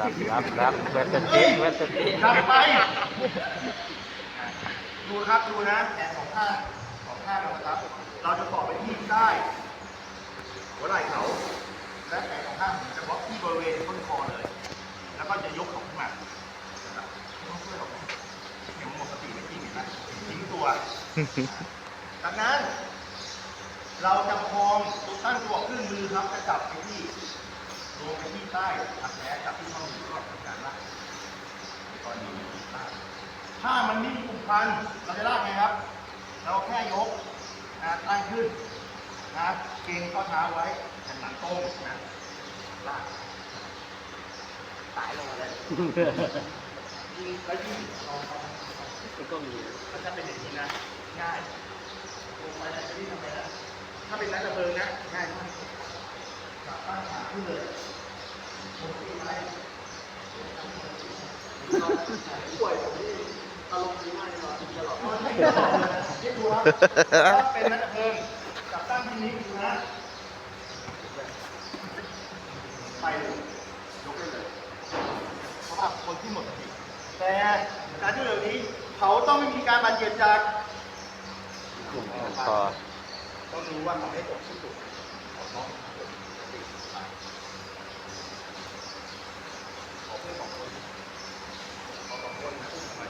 รับรับรับเวสติเวสติกลับไป ดูครับดูนะแขนสองข้างสองข้างนะครับ เราจะต่อไปที่ใต้หัวไหล่เขา และแขนสองข้างจะบล็อกที่บริเวณต้นคอเลย แล้วก็จะยกเขาขึ้นมานะครับไม่ต้องช่วยหรอกเดี๋ยวหมดสติไม่จริงเห็นไหมทิ้งตัวจากนั้น เราจะพองตัวตั้งตัวขึ้นมือครับจะจับไปที่ ลงไปที่ใต้อักแผลจับที่ข้อมือก็ทำการลากตอนนี้ลากถ้ามันไม่มีกลุ่มพันเราจะลากไงครับ เราแค่ยกนะตั้งขึ้นนะเกรงข้อเท้าไว้แผ่นหลังตรงนะลากตายลงมาเลยยิงแล้วยิงเอาเอาก็มีมันจะเป็นอย่างนี้นะง่ายลงไปแล้วจะรีบทำไมล่ะถ้าเป็นนักระเบิงนะง่ายมากจับตั้งขาขึ้นเลย ลงที่ไปป่วยผมนี่อารมณ์ดีมากเลยนอนตลอดนี่ดูครับถ้าเป็นนักระเบิงจับตั้งที่นี้ดูนะไปเลยยกได้เลยเพราะว่าคนที่หมดสติแต่การช่วยเหลือนี้เขาต้องไม่มีการบาดเจ็บจากคอต้องรู้ว่าเขาให้ตกที่สุดเขาต้องสติไปขอเพื่อนสองคนขอสองคนนะพูดทำไม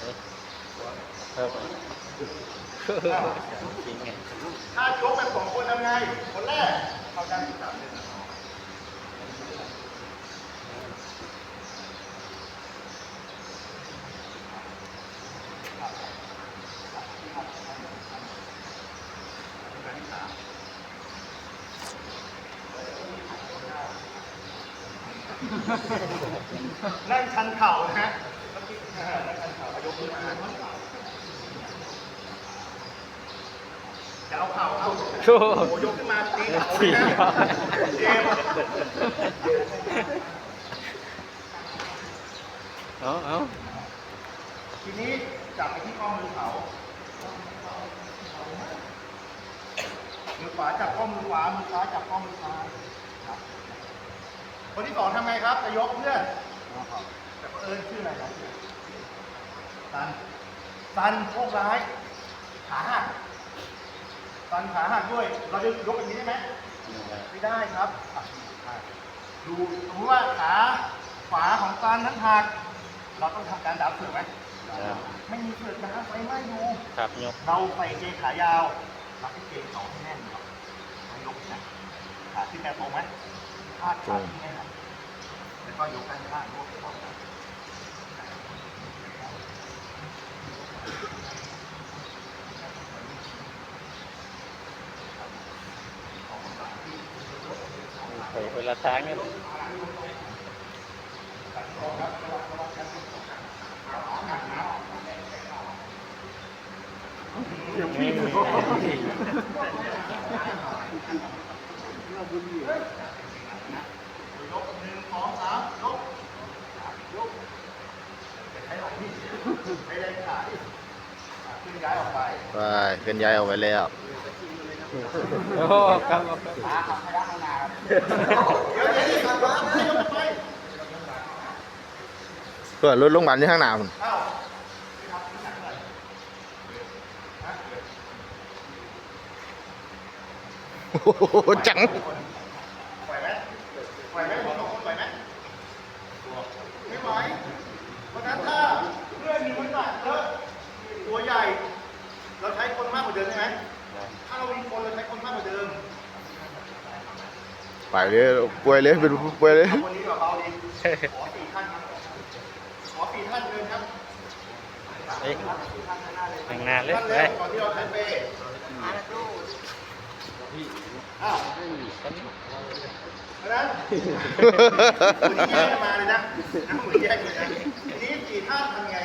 เพิ่มจริงไงถ้ายกแบบสองคนทำไง คนแรกเข้าด้านที่สามเด้านนั่งชันเข่านะฮะ เมื่อกี้อ่านั่งชันเข่ายกขึ้นมาจะเอาเข่าเอาโอ้โหยกขึ้นมาตีเข่าเลยนะเกมเอาเอาทีนี้จับไปที่ข้อมือเขามือขวาจับข้อมือขวา มือซ้ายจับข้อมือซ้ายครับคนที่สองทำไงครับจะยกเพื่อนแต่เผอิญชื่ออะไรครับ ซันซันโชคร้าย ขาหักซันขาหักด้วย เราจะยกอย่างนี้ได้ไหมไม่ได้ครับอะดูสมมติว่าขาขวาของซันนั้นหัก เราต้องทำการดับเสือกไหมครับไม่มีเสือกดับไฟไหม้อยู่ครับยกเราใส่เกงขายาวรัดที่เกงเขาให้แน่นครับไม่ยกนะขาที่แม่ตรงไหมพาดขาที่แน่นแล้วก็ยกด้านข้างรวบเข้ากันโอ้โหเวลาทางเนี่ยยกหนึ่งสองสามยกยกใช้หลังนี่ไม่ได้ขาที่อ่ะขึ้นย้ายออก ไปเคลื่อนย้ายออกไปแล้วโอ้ครับขาขับไปด้านข้างหน้าเดี๋ยวเดี๋ยวนี่ขับมาไม่ยกไปเพื่อรถโรงพยาบาลที่ข้างหน้าพุ่นเอ้าไปทำที่ไหนเลยฮะโอ้โหจัง ไหวไหมไหวไหมผมสองคนไหวไหมไม่ไหว เพราะฉะนั้นถ้าเพื่อนมีน้ำหนักเยอะตัวใหญ่ เราใช้คนมากกว่าเดิมใช่ไหม ถ้าเรามีคนเราใช้คนมากกว่าเดิม ไปเลยป่วยเลยเป็นป่วยเลยเอาคนนี้กับเราดีขอสี่ท่านครับขอสี่ท่านเดินครับเอ้ยสี่ท่านข้างหน้าเลยทางหน้าเลยท่านไปเร็วก่อนที่เราใช้เปย์อ้าวเพราะฉะนั้นคุณแยกกันมาเลยนะนะคุณแยกเลยนะทีนี้สี่ท่านทำยังไง